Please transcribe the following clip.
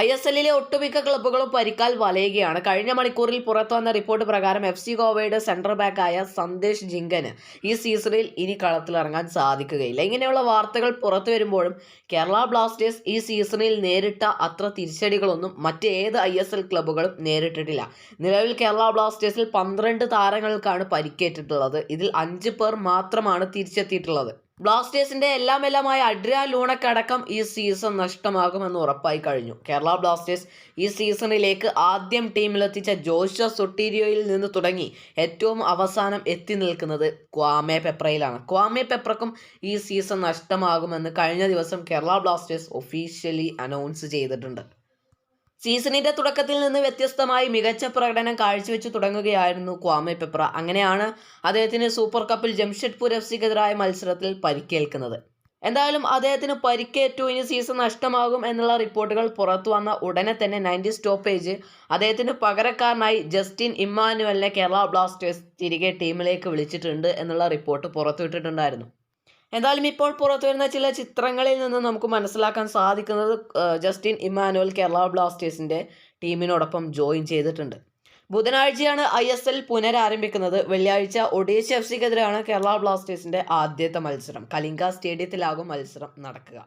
I S എല്ലിലെ ഒട്ടുമിക്ക ക്ലബ്ബുകളും പരിക്കാൽ വലയുകയാണ്. കഴിഞ്ഞ മണിക്കൂറിൽ പുറത്തു വന്ന റിപ്പോർട്ട് പ്രകാരം എഫ് സി ഗോവയുടെ സെൻട്രൽ ബാക്കായ സന്ദേശ് ജിങ്കന് ഈ സീസണിൽ ഇനി കളത്തിലിറങ്ങാൻ സാധിക്കുകയില്ല. ഇങ്ങനെയുള്ള വാർത്തകൾ പുറത്തു വരുമ്പോഴും കേരള ബ്ലാസ്റ്റേഴ്സ് ഈ സീസണിൽ നേരിട്ട അത്ര തിരിച്ചടികളൊന്നും മറ്റേത് ഐ എസ് എൽ ക്ലബ്ബുകളും നേരിട്ടിട്ടില്ല. നിലവിൽ കേരള ബ്ലാസ്റ്റേഴ്സിൽ പന്ത്രണ്ട് താരങ്ങൾക്കാണ് പരിക്കേറ്റിട്ടുള്ളത്. ഇതിൽ അഞ്ച് പേർ മാത്രമാണ് തിരിച്ചെത്തിയിട്ടുള്ളത്. ബ്ലാസ്റ്റേഴ്സിന്റെ എല്ലാം എല്ലാമായ അഡ്രിയ ലൂണക്കടക്കം ഈ സീസൺ നഷ്ടമാകുമെന്ന് ഉറപ്പായി കഴിഞ്ഞു. കേരള ബ്ലാസ്റ്റേഴ്സ് ഈ സീസണിലേക്ക് ആദ്യം ടീമിലെത്തിച്ച ജോഷ സൊട്ടീരിയോയിൽ നിന്ന് തുടങ്ങി ഏറ്റവും അവസാനം എത്തി നിൽക്കുന്നത് ക്വാമെ പെപ്രയിലാണ്. ക്വാമെ പെപ്രക്കും ഈ സീസൺ നഷ്ടമാകുമെന്ന് കഴിഞ്ഞ ദിവസം കേരള ബ്ലാസ്റ്റേഴ്സ് ഒഫീഷ്യലി അനൗൺസ് ചെയ്തിട്ടുണ്ട്. സീസണിന്റെ തുടക്കത്തിൽ നിന്ന് വ്യത്യസ്തമായി മികച്ച പ്രകടനം കാഴ്ചവെച്ച് തുടങ്ങുകയായിരുന്നു ക്വാമെ പെപ്ര. അങ്ങനെയാണ് അദ്ദേഹത്തിന് സൂപ്പർ കപ്പിൽ ജംഷഡ്പൂർ എഫ് സിക്കെതിരായ മത്സരത്തിൽ പരിക്കേൽക്കുന്നത്. എന്തായാലും അദ്ദേഹത്തിന് പരിക്കേറ്റു. ഇനി സീസൺ നഷ്ടമാകും എന്നുള്ള റിപ്പോർട്ടുകൾ പുറത്തു വന്ന ഉടനെ തന്നെ നയന്റി സ്റ്റോപ്പേജ് അദ്ദേഹത്തിന് പകരക്കാരനായി ജസ്റ്റിൻ ഇമ്മാനുവലിനെ കേരള ബ്ലാസ്റ്റേഴ്സ് തിരികെ ടീമിലേക്ക് വിളിച്ചിട്ടുണ്ട് എന്നുള്ള റിപ്പോർട്ട് പുറത്തുവിട്ടിട്ടുണ്ടായിരുന്നു. എന്തായാലും ഇപ്പോൾ പുറത്തു വരുന്ന ചില ചിത്രങ്ങളിൽ നിന്ന് നമുക്ക് മനസ്സിലാക്കാൻ സാധിക്കുന്നത് ജസ്റ്റിൻ ഇമ്മാനുവൽ കേരള ബ്ലാസ്റ്റേഴ്സിന്റെ ടീമിനോടൊപ്പം ജോയിൻ ചെയ്തിട്ടുണ്ട്. ബുധനാഴ്ചയാണ് ഐ എസ് എൽ പുനരാരംഭിക്കുന്നത്. വെള്ളിയാഴ്ച ഒഡീഷ എഫ് സിക്കെതിരെയാണ് കേരള ബ്ലാസ്റ്റേഴ്സിന്റെ ആദ്യത്തെ മത്സരം. കലിംഗ സ്റ്റേഡിയത്തിലാകും മത്സരം നടക്കുക.